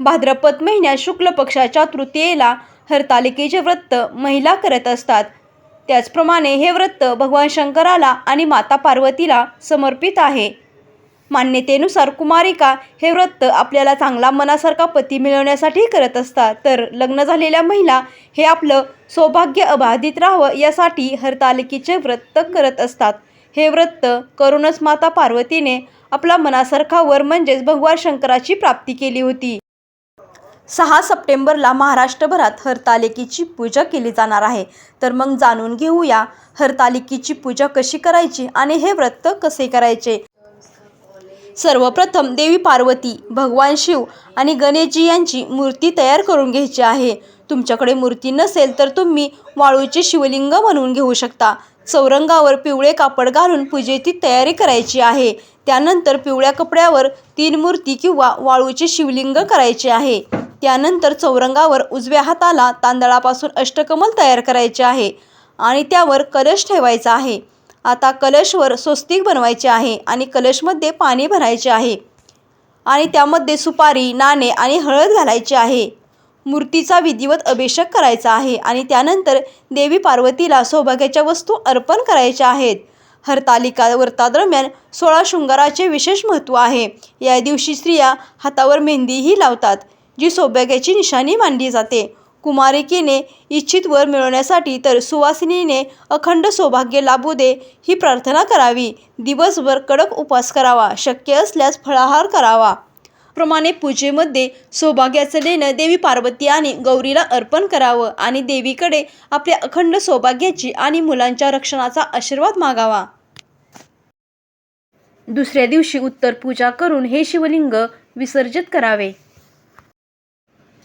भाद्रपद महिन्यात शुक्ल पक्षाच्या तृतीयेला हरतालिकेचे व्रत महिला करत असतात. त्याचप्रमाणे हे व्रत भगवान शंकराला आणि माता पार्वतीला समर्पित आहे. मान्यतेनुसार कुमारिका हे व्रत आपल्याला चांगला मनासारखा पती मिळवण्यासाठी करत असतात. तर लग्न झालेल्या महिला हे आपलं सौभाग्य अबाधित राहावं यासाठी हरतालिकेचे व्रत करत असतात. हे व्रत करूनच माता पार्वतीने आपला मनासारखा वर म्हणजेच भगवान शंकराची प्राप्ती केली होती. सहा सप्टेंबरला महाराष्ट्रभरात हरतालिकेची पूजा केली जाणार आहे. तर मग जाणून घेऊया हरतालिकेची पूजा कशी करायची आणि हे व्रत कसे करायचे? सर्वप्रथम देवी पार्वती भगवान शिव आणि गणेशजी यांची मूर्ती तयार करून घ्यायची आहे. तुमच्याकडे मूर्ती नसेल तर तुम्ही वाळूचे शिवलिंग बनवून घेऊ शकता. चौरंगावर पिवळे कापड घालून पूजेची तयारी करायची आहे. त्यानंतर पिवळ्या कपड्यावर तीन मूर्ती किंवा वाळूचे शिवलिंग करायचे आहे. त्यानंतर चौरंगावर उजव्या हाताला तांदळापासून अष्टकमल तयार करायचे आहे आणि त्यावर कलश ठेवायचा आहे. आता कलशवर स्वस्तिक बनवायचे आहे आणि कलशमध्ये पाणी भरायचे आहे. आणि त्यामध्ये सुपारी नाणे आणि हळद घालायची आहे. मूर्तीचा विधिवत अभिषेक करायचा आहे आणि त्यानंतर देवी पार्वतीला सौभाग्याच्या वस्तू अर्पण करायच्या आहेत. हरतालिका व्रतादरम्यान सोळा शृंगाराचे विशेष महत्त्व आहे. या दिवशी स्त्रिया हातावर मेहंदीही लावतात. जी सौभाग्याची निशाणी मानली जाते. कुमारिकेने इच्छित वर मिळवण्यासाठी तर सुवासिनीने अखंड सौभाग्य लाभू दे ही प्रार्थना करावी. दिवसभर कडक उपास करावा शक्य असल्यास फळाहार करावा. प्रमाणे पूजेमध्ये सौभाग्याचं लेणं देवी पार्वती आणि गौरीला अर्पण करावं आणि देवीकडे आपल्या अखंड सौभाग्याची आणि मुलांच्या रक्षणाचा आशीर्वाद मागावा. दुसऱ्या दिवशी उत्तर पूजा करून हे शिवलिंग विसर्जित करावे.